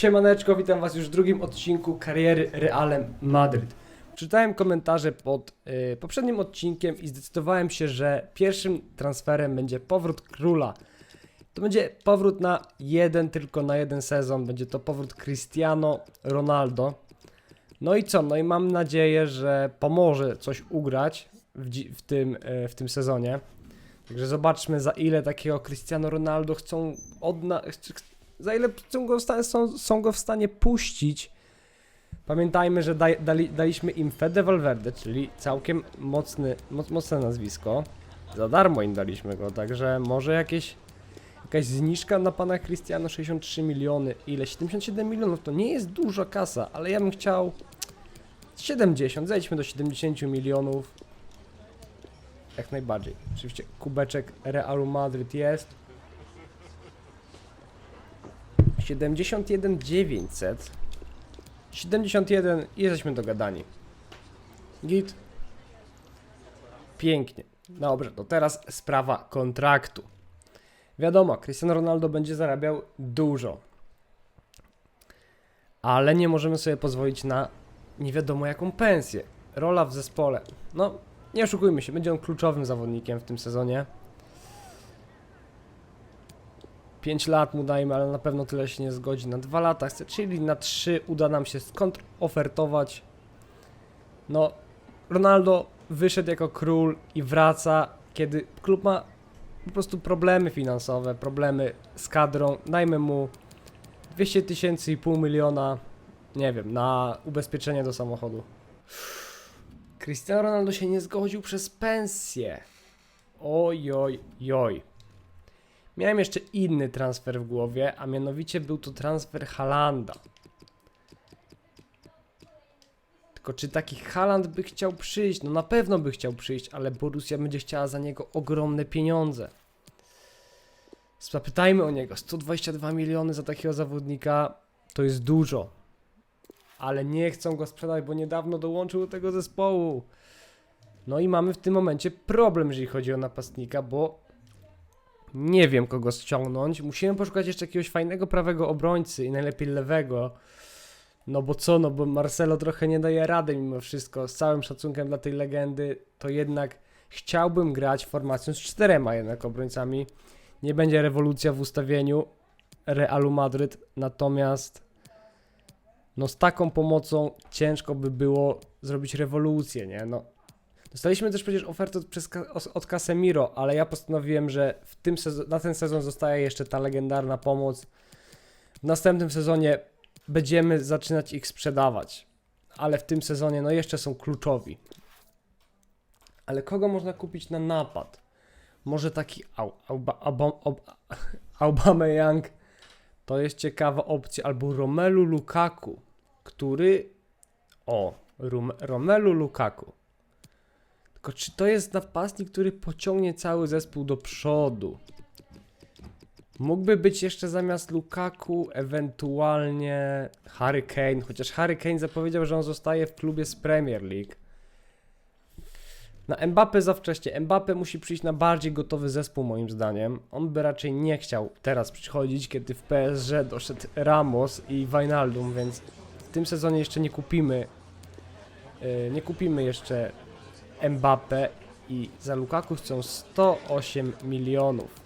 Siemaneczko, witam was już w drugim odcinku kariery Realem Madryt. Czytałem komentarze pod y, poprzednim odcinkiem i zdecydowałem się, że pierwszym transferem będzie powrót króla. To będzie powrót na jeden, tylko na jeden sezon. Będzie to powrót Cristiano Ronaldo. No i co? No i mam nadzieję, że pomoże coś ugrać w, w, tym, y, w tym sezonie. Także zobaczmy za ile takiego Cristiano Ronaldo chcą odna... za ile są go w stanie, są, są go w stanie puścić. Pamiętajmy, że daj, dali, daliśmy im Fede Valverde, czyli całkiem mocny, moc, mocne nazwisko. Za darmo im daliśmy go, także może jakieś jakaś zniżka na pana Cristiano 63 miliony. Ile? 77 milionów to nie jest duża kasa, ale ja bym chciał 70, zejdźmy do 70 milionów. Jak najbardziej. Oczywiście kubeczek Realu Madryt jest. 71 900 71 i jesteśmy dogadani. Git. Pięknie. Dobrze, to teraz sprawa kontraktu. Wiadomo, Cristiano Ronaldo będzie zarabiał dużo. Ale nie możemy sobie pozwolić na nie wiadomo jaką pensję. Rola w zespole. No, nie oszukujmy się, będzie on kluczowym zawodnikiem w tym sezonie. 5 lat mu dajmy, ale na pewno tyle się nie zgodzi. Na 2 lata chce, czyli na 3 uda nam się skontrofertować. No, Ronaldo wyszedł jako król i wraca, kiedy klub ma po prostu problemy finansowe, problemy z kadrą. Dajmy mu 200 tysięcy i pół miliona, nie wiem, na ubezpieczenie do samochodu. Cristiano Ronaldo się nie zgodził przez pensję. Oj, oj, oj. Miałem jeszcze inny transfer w głowie, a mianowicie był to transfer Halanda. Tylko czy taki Haland by chciał przyjść? No na pewno by chciał przyjść, ale Borussia będzie chciała za niego ogromne pieniądze. Zapytajmy o niego. 122 miliony za takiego zawodnika to jest dużo. Ale nie chcą go sprzedać, bo niedawno dołączył do tego zespołu. No i mamy w tym momencie problem, jeżeli chodzi o napastnika, bo nie wiem kogo ściągnąć. Musimy poszukać jeszcze jakiegoś fajnego prawego obrońcy i najlepiej lewego. No bo co, no bo Marcelo trochę nie daje rady mimo wszystko. Z całym szacunkiem dla tej legendy, to jednak chciałbym grać formacją z czterema jednak obrońcami. Nie będzie rewolucja w ustawieniu Realu Madryt, natomiast no z taką pomocą ciężko by było zrobić rewolucję, nie? No Dostaliśmy też przecież ofertę od, przez, od Casemiro, ale ja postanowiłem, że w tym sezo- na ten sezon zostaje jeszcze ta legendarna pomoc. W następnym sezonie będziemy zaczynać ich sprzedawać, ale w tym sezonie no jeszcze są kluczowi. Ale kogo można kupić na napad? Może taki Au- Ob- Aubameyang to jest ciekawa opcja, albo Romelu Lukaku, który... O, Rum- Romelu Lukaku. Tylko czy to jest napastnik, który pociągnie cały zespół do przodu? Mógłby być jeszcze zamiast Lukaku ewentualnie Harry Kane, chociaż Harry Kane zapowiedział, że on zostaje w klubie z Premier League. Na Mbappé za wcześnie. Mbappé musi przyjść na bardziej gotowy zespół moim zdaniem. On by raczej nie chciał teraz przychodzić, kiedy w PSG doszedł Ramos i Wijnaldum, więc w tym sezonie jeszcze nie kupimy yy, nie kupimy jeszcze Mbappe i za Lukaku chcą 108 milionów.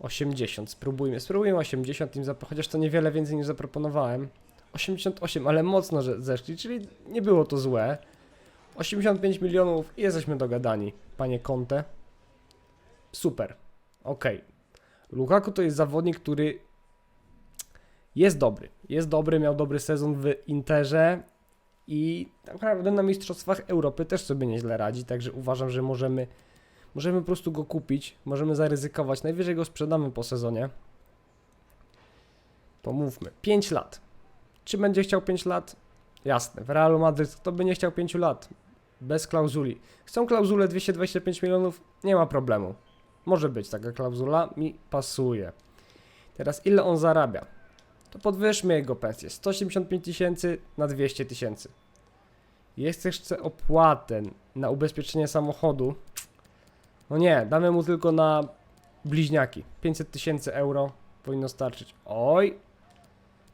80, spróbujmy. Spróbujmy 80 im zap- chociaż to niewiele więcej niż zaproponowałem. 88, ale mocno że zeszli, czyli nie było to złe. 85 milionów i jesteśmy dogadani, panie Conte. Super. Okej. Lukaku to jest zawodnik, który jest dobry. Jest dobry, miał dobry sezon w Interze i naprawdę na Mistrzostwach Europy też sobie nieźle radzi, także uważam, że możemy, możemy po prostu go kupić, możemy zaryzykować, najwyżej go sprzedamy po sezonie. Pomówmy, 5 lat. Czy będzie chciał 5 lat? Jasne, w Realu Madryt kto by nie chciał 5 lat? Bez klauzuli. Chcą klauzulę 225 milionów? Nie ma problemu. Może być taka klauzula, mi pasuje. Teraz ile on zarabia? To podwyższmy jego pensję. 185 tysięcy na 200 tysięcy. Jest jeszcze opłatę na ubezpieczenie samochodu. No nie, damy mu tylko na bliźniaki. 500 tysięcy euro powinno starczyć. Oj,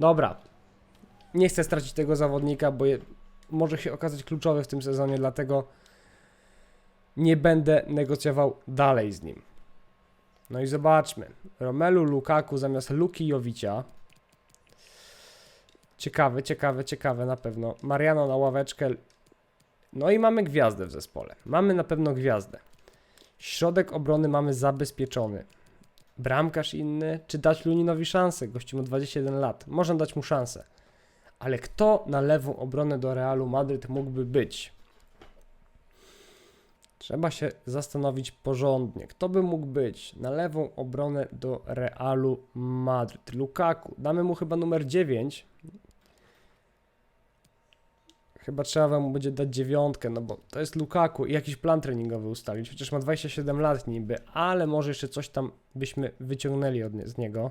Dobra. Nie chcę stracić tego zawodnika, bo je, może się okazać kluczowy w tym sezonie, dlatego nie będę negocjował dalej z nim. No i zobaczmy. Romelu Lukaku zamiast Luki Jowicia. Ciekawe, ciekawe, ciekawe na pewno. Mariano na ławeczkę. No i mamy gwiazdę w zespole. Mamy na pewno gwiazdę. Środek obrony mamy zabezpieczony. Bramkarz inny, czy dać Luninowi szansę? Gościu ma 21 lat. Można dać mu szansę. Ale kto na lewą obronę do Realu Madryt mógłby być? Trzeba się zastanowić porządnie. Kto by mógł być na lewą obronę do Realu Madryt? Lukaku. Damy mu chyba numer 9. Chyba trzeba mu będzie dać dziewiątkę, no bo to jest Lukaku i jakiś plan treningowy ustalić. Chociaż ma 27 lat niby, ale może jeszcze coś tam byśmy wyciągnęli od z niego.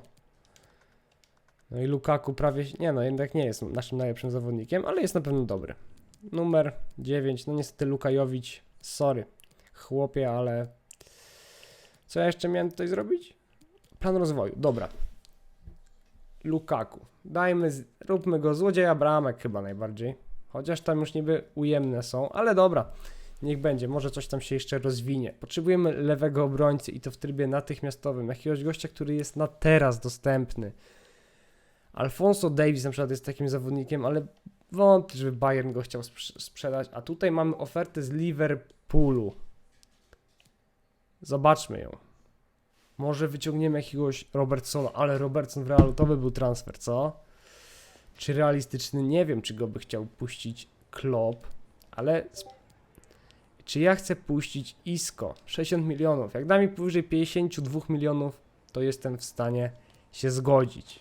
No i Lukaku prawie, nie no, jednak nie jest naszym najlepszym zawodnikiem, ale jest na pewno dobry. Numer 9, no niestety Lukajowicz, sorry, chłopie, ale co ja jeszcze miałem tutaj zrobić? Plan rozwoju, dobra. Lukaku, dajmy, róbmy go złodzieja bramek chyba najbardziej. Chociaż tam już niby ujemne są, ale dobra. Niech będzie, może coś tam się jeszcze rozwinie. Potrzebujemy lewego obrońcy i to w trybie natychmiastowym. Jakiegoś gościa, który jest na teraz dostępny. Alfonso Davis na przykład jest takim zawodnikiem, ale wątpię, żeby Bayern go chciał sprz- sprzedać. A tutaj mamy ofertę z Liverpoolu. Zobaczmy ją. Może wyciągniemy jakiegoś Robertsona, ale Robertson w Realu to by był transfer, co? Czy realistyczny? Nie wiem, czy go by chciał puścić Klopp, ale czy ja chcę puścić Isco 60 milionów? Jak da mi powyżej 52 milionów, to jestem w stanie się zgodzić.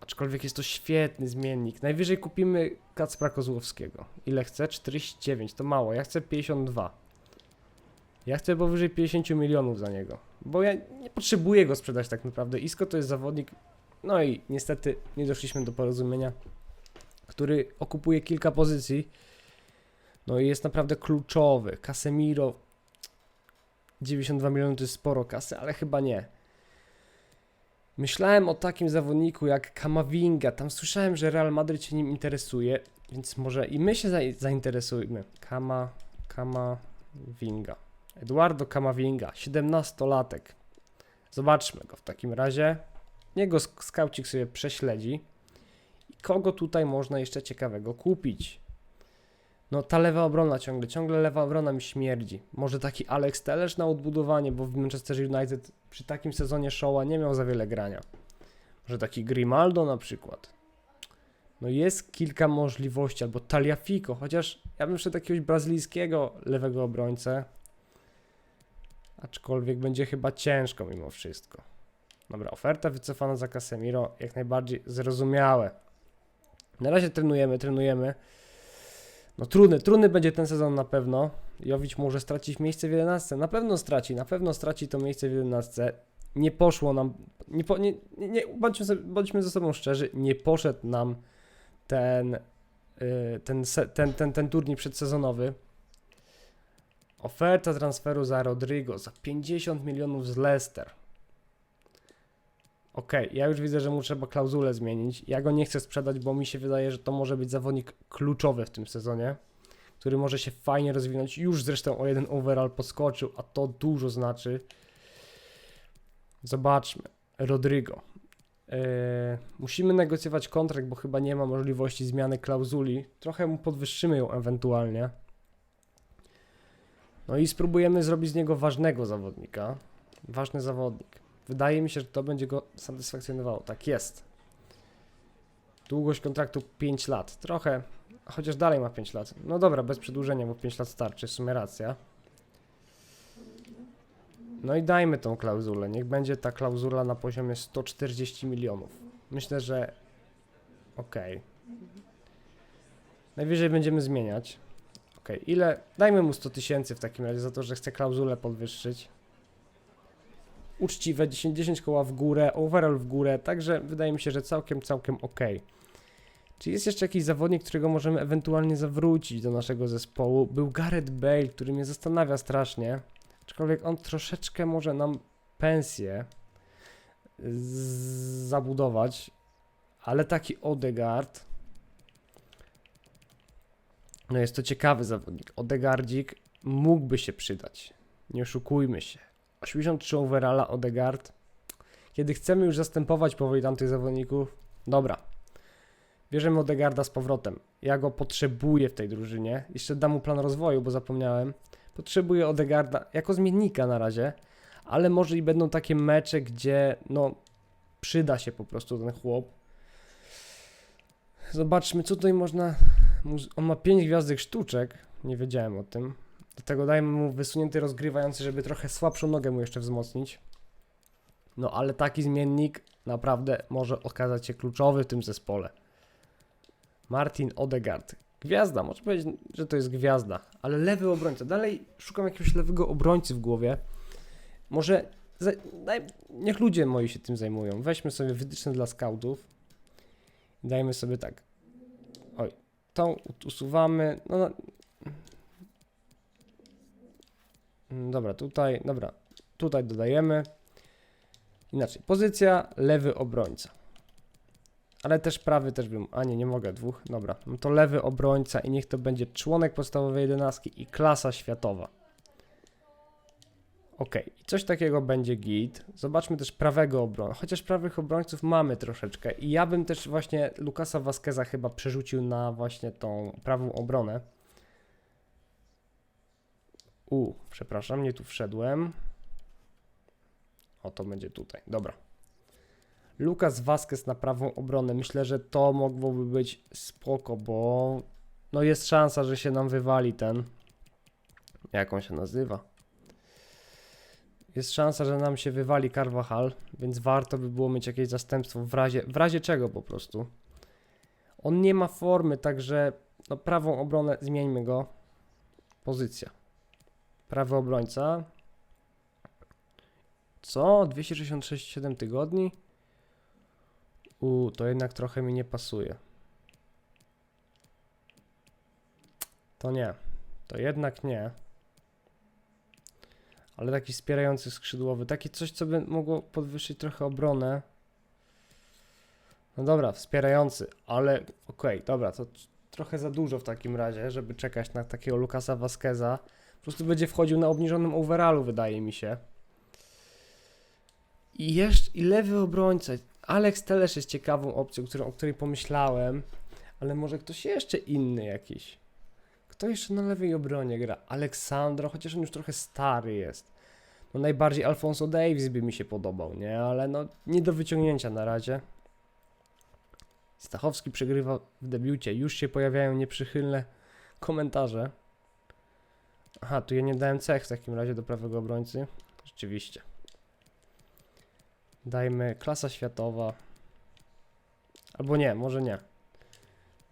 Aczkolwiek jest to świetny zmiennik. Najwyżej kupimy Kacpra Kozłowskiego. Ile chcę? 49, to mało. Ja chcę 52. Ja chcę powyżej 50 milionów za niego. Bo ja nie potrzebuję go sprzedać tak naprawdę. Isco to jest zawodnik no i niestety nie doszliśmy do porozumienia, który okupuje kilka pozycji. No i jest naprawdę kluczowy. Casemiro 92 miliony to jest sporo kasy, ale chyba nie. Myślałem o takim zawodniku jak Kamavinga. Tam słyszałem, że Real Madryt się nim interesuje, więc może i my się za zainteresujmy. Kama, Kamavinga. Eduardo Kamavinga, 17-latek. Zobaczmy go w takim razie. Niego sk- skaucik sobie prześledzi. I kogo tutaj można jeszcze ciekawego kupić? No ta lewa obrona ciągle, ciągle lewa obrona mi śmierdzi. Może taki Alex Tellez na odbudowanie, bo w Manchester United przy takim sezonie Shaw'a nie miał za wiele grania. Może taki Grimaldo na przykład. No jest kilka możliwości, albo Taliafico, chociaż ja bym wszedł jakiegoś brazylijskiego lewego obrońcę. Aczkolwiek będzie chyba ciężko mimo wszystko. Dobra, oferta wycofana za Casemiro, jak najbardziej zrozumiałe. Na razie trenujemy, trenujemy. No trudny, trudny będzie ten sezon na pewno. Jowicz może stracić miejsce w 11. Na pewno straci, na pewno straci to miejsce w 11. Nie poszło nam, nie, po, nie, nie, bądźmy, sobie, bądźmy ze sobą szczerzy, nie poszedł nam ten, yy, ten, se, ten, ten, ten turniej przedsezonowy. Oferta transferu za Rodrigo za 50 milionów z Leicester. Okej, ja już widzę, że mu trzeba klauzulę zmienić. Ja go nie chcę sprzedać, bo mi się wydaje, że to może być zawodnik kluczowy w tym sezonie, który może się fajnie rozwinąć. Już zresztą o jeden overall podskoczył, a to dużo znaczy. Zobaczmy. Rodrigo. Yy, musimy negocjować kontrakt, bo chyba nie ma możliwości zmiany klauzuli. Trochę mu podwyższymy ją ewentualnie. No i spróbujemy zrobić z niego ważnego zawodnika. Ważny zawodnik. Wydaje mi się, że to będzie go satysfakcjonowało. Tak jest. Długość kontraktu 5 lat. Trochę, chociaż dalej ma 5 lat. No dobra, bez przedłużenia, bo 5 lat starczy, w sumie racja. No i dajmy tą klauzulę. Niech będzie ta klauzula na poziomie 140 milionów. Myślę, że okej. Najwyżej będziemy zmieniać. Okej, ile? Dajmy mu 100 tysięcy w takim razie za to, że chce klauzulę podwyższyć uczciwe, 10, 10 koła w górę, overall w górę, także wydaje mi się, że całkiem, całkiem ok. Czy jest jeszcze jakiś zawodnik, którego możemy ewentualnie zawrócić do naszego zespołu? Był Gareth Bale, który mnie zastanawia strasznie, aczkolwiek on troszeczkę może nam pensję zabudować, ale taki Odegaard. No jest to ciekawy zawodnik. Odegardzik mógłby się przydać. Nie oszukujmy się. 83 overalla Odegaard. Kiedy chcemy już zastępować powoli tamtych zawodników, dobra. Bierzemy Odegarda z powrotem. Ja go potrzebuję w tej drużynie. Jeszcze dam mu plan rozwoju, bo zapomniałem. Potrzebuję Odegarda jako zmiennika na razie, ale może i będą takie mecze, gdzie no przyda się po prostu ten chłop. Zobaczmy, co tutaj można. On ma 5 gwiazdek sztuczek. Nie wiedziałem o tym. Dlatego dajmy mu wysunięty rozgrywający, żeby trochę słabszą nogę mu jeszcze wzmocnić. No ale taki zmiennik naprawdę może okazać się kluczowy w tym zespole. Martin Odegaard. Gwiazda, można powiedzieć, że to jest gwiazda, ale lewy obrońca. Dalej szukam jakiegoś lewego obrońcy w głowie. Może daj, niech ludzie moi się tym zajmują. Weźmy sobie wytyczne dla scoutów. Dajmy sobie tak. Oj, tą usuwamy. No, no. Mm, Dobra, tutaj, dobra, tutaj dodajemy. Inaczej, pozycja lewy obrońca. Ale też prawy też bym, a nie, nie mogę dwóch, dobra. No to lewy obrońca i niech to będzie członek podstawowej jedenastki i klasa światowa. Ok, i coś takiego będzie git. Zobaczmy też prawego obrońcę, chociaż prawych obrońców mamy troszeczkę i ja bym też właśnie Lukasa Vasqueza chyba przerzucił na właśnie tą prawą obronę. U, przepraszam, nie tu wszedłem. O, to będzie tutaj, dobra. Lukas Vasquez na prawą obronę. Myślę, że to mogłoby być spoko, bo no jest szansa, że się nam wywali ten. Jak on się nazywa? Jest szansa, że nam się wywali Carvajal, więc warto by było mieć jakieś zastępstwo w razie, w razie czego po prostu. On nie ma formy, także no prawą obronę zmieńmy go. Pozycja. Prawy obrońca. Co? 266,7 tygodni? U, to jednak trochę mi nie pasuje. To nie. To jednak nie. Ale taki wspierający skrzydłowy, takie coś, co by mogło podwyższyć trochę obronę. No dobra, wspierający, ale okej, dobra, to trochę za dużo w takim razie, żeby czekać na takiego Lukasa Vasqueza. Po prostu będzie wchodził na obniżonym overallu, wydaje mi się. I jeszcze i lewy obrońca. Alex Telesz jest ciekawą opcją, którą, o której pomyślałem, ale może ktoś jeszcze inny jakiś. Kto jeszcze na lewej obronie gra? Aleksandro, chociaż on już trochę stary jest. No najbardziej Alfonso Davis by mi się podobał, nie? Ale no nie do wyciągnięcia na razie. Stachowski przegrywa w debiucie. Już się pojawiają nieprzychylne komentarze. Aha, tu ja nie dałem cech w takim razie do prawego obrońcy. Rzeczywiście. Dajmy klasa światowa. Albo nie, może nie.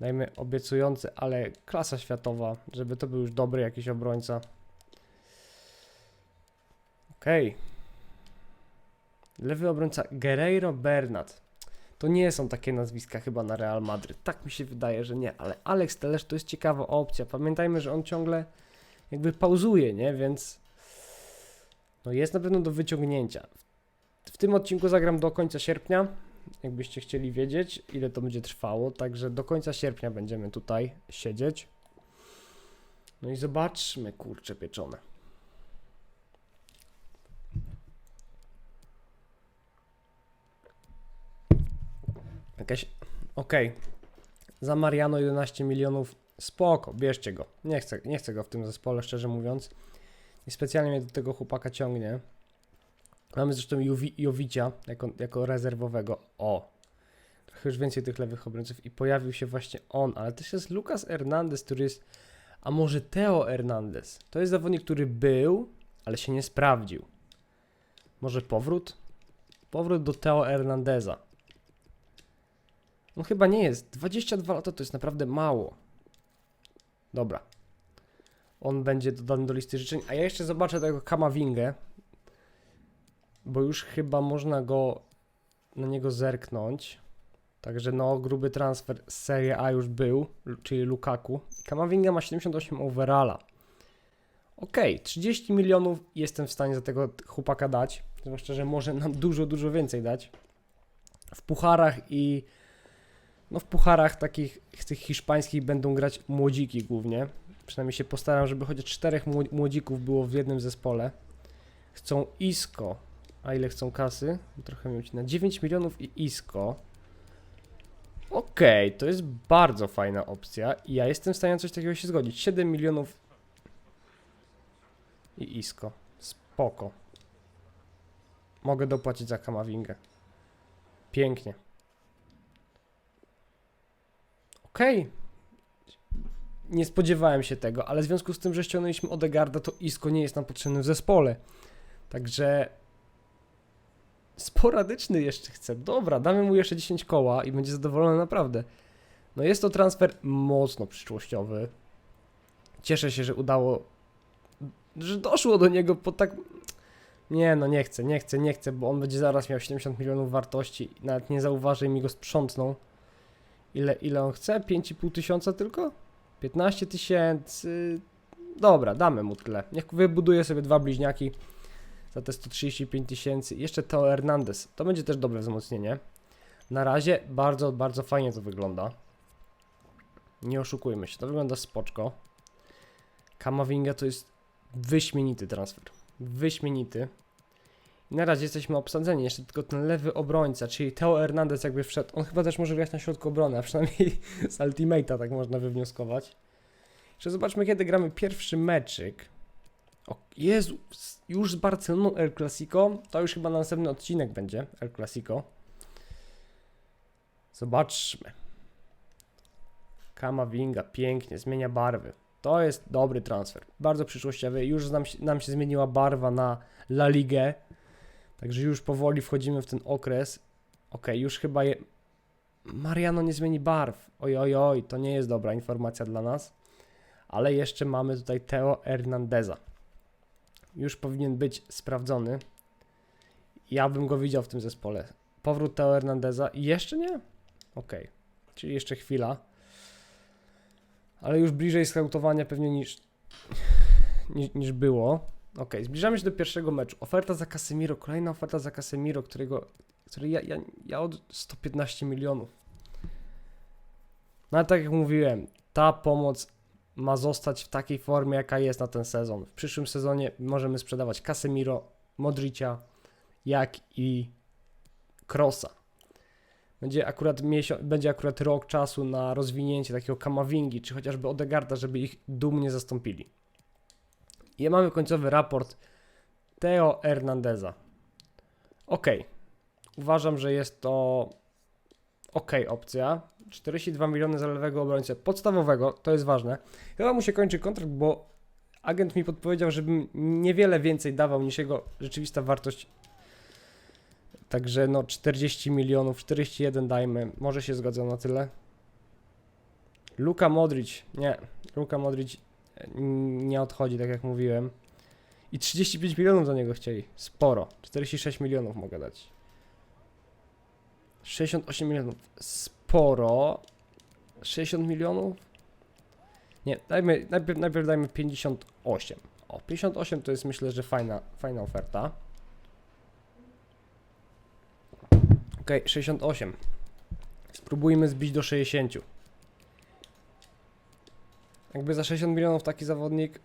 Dajmy obiecujący, ale klasa światowa, żeby to był już dobry jakiś obrońca. Okej. Lewy obrońca Guerreiro Bernat. To nie są takie nazwiska chyba na Real Madryt. Tak mi się wydaje, że nie, ale Alex Telesz to jest ciekawa opcja. Pamiętajmy, że on ciągle jakby pauzuje, nie? Więc no jest na pewno do wyciągnięcia. W tym odcinku zagram do końca sierpnia. Jakbyście chcieli wiedzieć, ile to będzie trwało. Także do końca sierpnia będziemy tutaj siedzieć. No i zobaczmy, kurcze pieczone. Jakaś. Okej. Za Mariano 11 milionów. Spoko, bierzcie go. Nie chcę, nie chcę go w tym zespole, szczerze mówiąc. I specjalnie mnie do tego chłopaka ciągnie. Mamy zresztą Jowi, Jowicia jako, jako rezerwowego. O! Trochę już więcej tych lewych obrońców i pojawił się właśnie on, ale też jest Lucas Hernandez, który jest. A może Teo Hernandez? To jest zawodnik, który był, ale się nie sprawdził. Może powrót? Powrót do Teo Hernandeza. On chyba nie jest. 22 lata to jest naprawdę mało. Dobra. On będzie dodany do listy życzeń. A ja jeszcze zobaczę tego Kamawingę. Bo już chyba można go na niego zerknąć. Także no, gruby transfer z Serie A już był, czyli Lukaku. Kamavinga ma 78 overalla. Okej, 30 milionów jestem w stanie za tego chłopaka dać. Zwłaszcza, że może nam dużo, dużo więcej dać. W pucharach i. No, w pucharach takich tych hiszpańskich będą grać młodziki głównie. Przynajmniej się postaram, żeby chociaż czterech mło- młodzików było w jednym zespole. Chcą ISKO. A ile chcą kasy? Trochę mi na 9 milionów i ISKO. Okej, to jest bardzo fajna opcja i ja jestem w stanie coś takiego się zgodzić. 7 milionów i ISKO. Spoko. Mogę dopłacić za Kamawingę. Pięknie. Okej. Nie spodziewałem się tego, ale w związku z tym, że ściągnęliśmy Odegarda, to ISKO nie jest nam potrzebny w zespole. Także sporadyczny jeszcze chcę. Dobra, damy mu jeszcze 10 koła i będzie zadowolony naprawdę. No jest to transfer mocno przyszłościowy. Cieszę się, że udało, że doszło do niego po tak... Nie, no nie chcę, nie chcę, nie chcę, bo on będzie zaraz miał 70 milionów wartości. Nawet nie zauważy i mi go sprzątną. Ile, ile on chce? 5,5 tysiąca tylko? 15 tysięcy? Dobra, damy mu tyle. Niech wybuduje sobie dwa bliźniaki za te 135 tysięcy. Jeszcze Teo Hernandez. To będzie też dobre wzmocnienie. Na razie bardzo, bardzo fajnie to wygląda. Nie oszukujmy się, to wygląda spoczko. Kamavinga to jest wyśmienity transfer. Wyśmienity. Na razie jesteśmy obsadzeni. Jeszcze tylko ten lewy obrońca, czyli Teo Hernandez jakby wszedł. On chyba też może grać na środku obrony, a przynajmniej z Ultimate'a tak można wywnioskować. Jeszcze zobaczmy kiedy gramy pierwszy meczyk. O, Jezu, już z Barceloną El Clasico. To już chyba na następny odcinek będzie El Clasico. Zobaczmy. Kamavinga, pięknie, zmienia barwy. To jest dobry transfer. Bardzo przyszłościowy. Już nam, nam się zmieniła barwa na La Ligę. Także już powoli wchodzimy w ten okres. Ok, już chyba je... Mariano nie zmieni barw. Oj, oj, oj, to nie jest dobra informacja dla nas. Ale jeszcze mamy tutaj Teo Hernandeza już powinien być sprawdzony. Ja bym go widział w tym zespole. Powrót Teo Hernandeza jeszcze nie? Okej, czyli jeszcze chwila. Ale już bliżej skautowania pewnie niż, niż, niż było. Okej, zbliżamy się do pierwszego meczu. Oferta za Casemiro, kolejna oferta za Casemiro, którego, który ja, ja, ja od 115 milionów. No ale tak jak mówiłem, ta pomoc ma zostać w takiej formie, jaka jest na ten sezon. W przyszłym sezonie możemy sprzedawać Casemiro, Modricia, jak i Krosa. Będzie akurat, miesiąc, będzie akurat rok czasu na rozwinięcie takiego Kamavingi, czy chociażby Odegarda, żeby ich dumnie zastąpili. I mamy końcowy raport Teo Hernandeza. Ok. Uważam, że jest to ok opcja. 42 miliony za lewego obrońcę podstawowego, to jest ważne. Chyba mu się kończy kontrakt, bo agent mi podpowiedział, żebym niewiele więcej dawał niż jego rzeczywista wartość. Także no 40 milionów, 41 dajmy, może się zgodzę na tyle. Luka Modric, nie, Luka Modric nie odchodzi, tak jak mówiłem. I 35 milionów za niego chcieli, sporo, 46 milionów mogę dać. 68 milionów, sporo. 60 milionów? Nie, dajmy, najpierw, najpierw dajmy 58. O, 58 to jest myślę, że fajna, fajna oferta. Ok, 68. Spróbujmy zbić do 60. Jakby za 60 milionów taki zawodnik.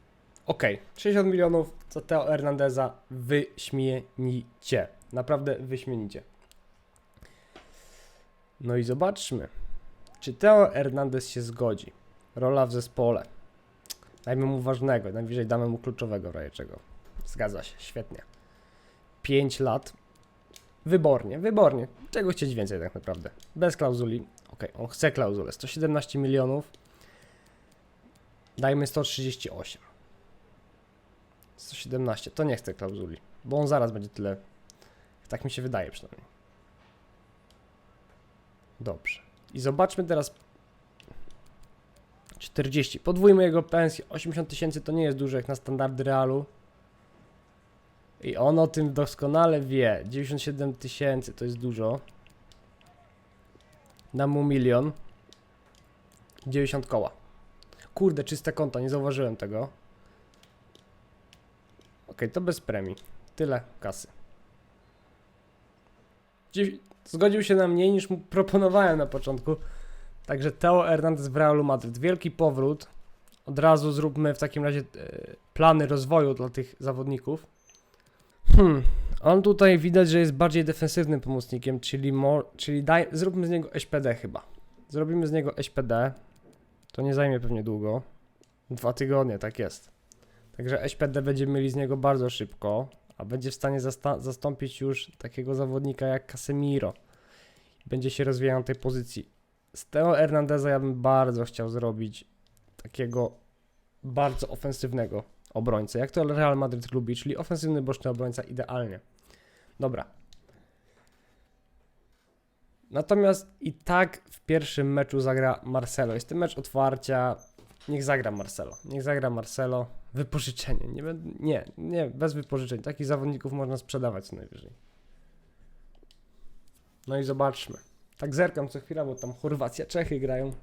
Ok, 60 milionów za Teo Hernandeza wyśmienicie. Naprawdę wyśmienicie. No i zobaczmy, czy Teo Hernandez się zgodzi. Rola w zespole. Dajmy mu ważnego, najwyżej damy mu kluczowego w razie czego. Zgadza się, świetnie. 5 lat. Wybornie, wybornie. Czego chcieć więcej tak naprawdę? Bez klauzuli. Ok, on chce klauzulę. 117 milionów. Dajmy 138. 117. To nie chce klauzuli, bo on zaraz będzie tyle. Tak mi się wydaje przynajmniej. Dobrze. I zobaczmy teraz 40. Podwójmy jego pensję. 80 tysięcy to nie jest dużo jak na standardy realu. I on o tym doskonale wie. 97 tysięcy to jest dużo. Dam mu milion. 90 koła. Kurde, czyste konto, nie zauważyłem tego. Ok, to bez premii. Tyle kasy. Dzi- Zgodził się na mniej niż mu proponowałem na początku. Także Teo Hernandez w Realu Madryt. Wielki powrót. Od razu zróbmy w takim razie e, plany rozwoju dla tych zawodników. Hmm. On tutaj widać, że jest bardziej defensywnym pomocnikiem, czyli, mo- czyli daj, zróbmy z niego SPD chyba. Zrobimy z niego SPD. To nie zajmie pewnie długo. Dwa tygodnie, tak jest. Także SPD będziemy mieli z niego bardzo szybko, a będzie w stanie zastąpić już takiego zawodnika jak Casemiro. Będzie się rozwijał na tej pozycji. Z Teo Hernandeza ja bym bardzo chciał zrobić takiego bardzo ofensywnego obrońcę, jak to Real Madryt lubi, czyli ofensywny boczny obrońca idealnie. Dobra. Natomiast i tak w pierwszym meczu zagra Marcelo. Jest to mecz otwarcia. Niech zagra Marcelo. Niech zagra Marcelo. Wypożyczenie. Nie, nie, nie, bez wypożyczeń. Takich zawodników można sprzedawać co najwyżej. No i zobaczmy. Tak zerkam co chwila, bo tam Chorwacja, Czechy grają.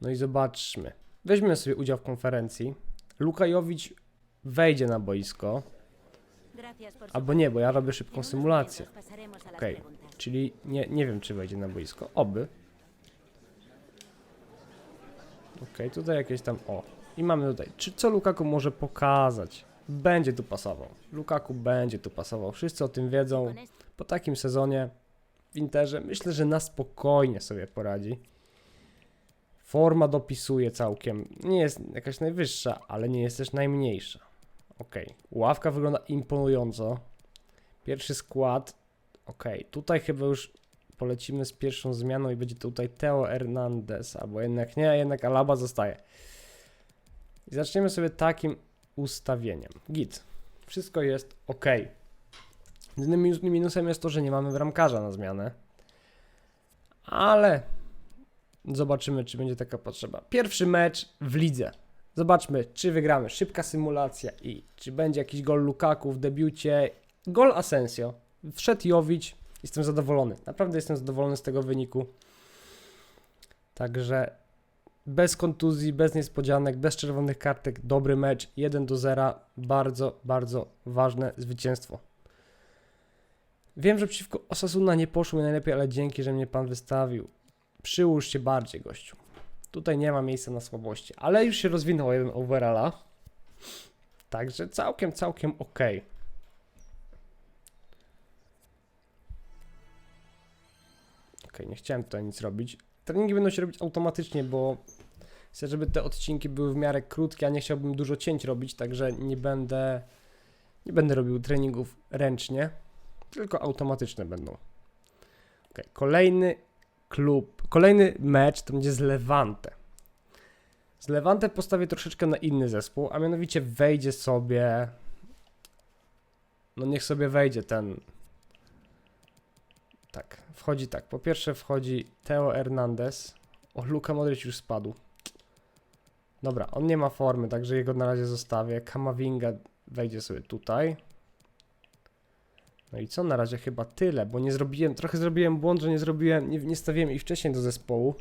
No i zobaczmy. Weźmiemy sobie udział w konferencji. Lukajowicz wejdzie na boisko. Albo nie, bo ja robię szybką symulację. Okej. Czyli nie, nie wiem, czy wejdzie na boisko. Oby. Okej, tutaj jakieś tam. O. I mamy tutaj. Czy co Lukaku może pokazać? Będzie tu pasował. Lukaku będzie tu pasował. Wszyscy o tym wiedzą. Po takim sezonie w Interze myślę, że na spokojnie sobie poradzi. Forma dopisuje całkiem. Nie jest jakaś najwyższa, ale nie jest też najmniejsza. Ok. Ławka wygląda imponująco. Pierwszy skład. Ok. Tutaj chyba już polecimy z pierwszą zmianą i będzie tutaj Teo Hernandez, albo jednak nie, jednak Alaba zostaje. I zaczniemy sobie takim ustawieniem. Git. Wszystko jest ok. Jedynym minus- minusem jest to, że nie mamy bramkarza na zmianę. Ale zobaczymy, czy będzie taka potrzeba. Pierwszy mecz w lidze. Zobaczmy, czy wygramy. Szybka symulacja i czy będzie jakiś gol Lukaku w debiucie. Gol Asensio. Wszedł Jowicz. Jestem zadowolony. Naprawdę jestem zadowolony z tego wyniku. Także bez kontuzji, bez niespodzianek, bez czerwonych kartek, dobry mecz. 1 do 0. Bardzo, bardzo ważne zwycięstwo. Wiem, że przeciwko Osasuna nie poszło mi najlepiej, ale dzięki, że mnie pan wystawił. Przyłóż się bardziej, gościu. Tutaj nie ma miejsca na słabości, ale już się rozwinął jeden overalla. Także całkiem, całkiem ok. Ok, nie chciałem tutaj nic robić. Treningi będą się robić automatycznie, bo chcę, żeby te odcinki były w miarę krótkie, a nie chciałbym dużo cięć robić, także nie będę, nie będę robił treningów ręcznie tylko automatyczne będą. Okay. Kolejny klub, kolejny mecz to będzie z Levante. Z Levante postawię troszeczkę na inny zespół, a mianowicie wejdzie sobie. No niech sobie wejdzie ten. Tak, wchodzi tak. Po pierwsze wchodzi Teo Hernandez. O, Luka Modric już spadł. Dobra, on nie ma formy, także jego na razie zostawię. Kamavinga wejdzie sobie tutaj. No i co na razie chyba tyle, bo nie zrobiłem, trochę zrobiłem błąd, że nie zrobiłem, nie, nie stawiłem ich wcześniej do zespołu.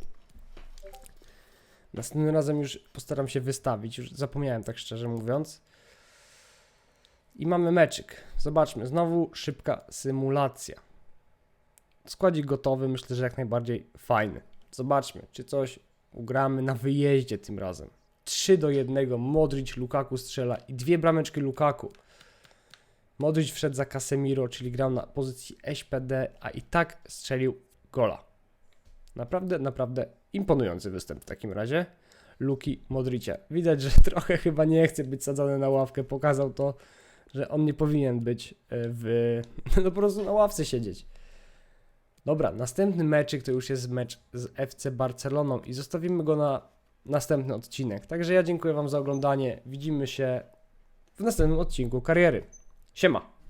Następnym razem już postaram się wystawić, już zapomniałem tak szczerze mówiąc. I mamy meczyk. Zobaczmy, znowu szybka symulacja. Składzik gotowy, myślę, że jak najbardziej fajny. Zobaczmy, czy coś ugramy na wyjeździe tym razem. 3 do 1, Modric, Lukaku strzela i dwie brameczki Lukaku. Modric wszedł za Casemiro, czyli grał na pozycji SPD, a i tak strzelił gola. Naprawdę, naprawdę imponujący występ w takim razie. Luki Modricia. Widać, że trochę chyba nie chce być sadzony na ławkę. Pokazał to, że on nie powinien być e, w. No po prostu na ławce siedzieć. Dobra, następny meczyk to już jest mecz z FC Barceloną i zostawimy go na następny odcinek. Także ja dziękuję Wam za oglądanie. Widzimy się w następnym odcinku kariery. Siema!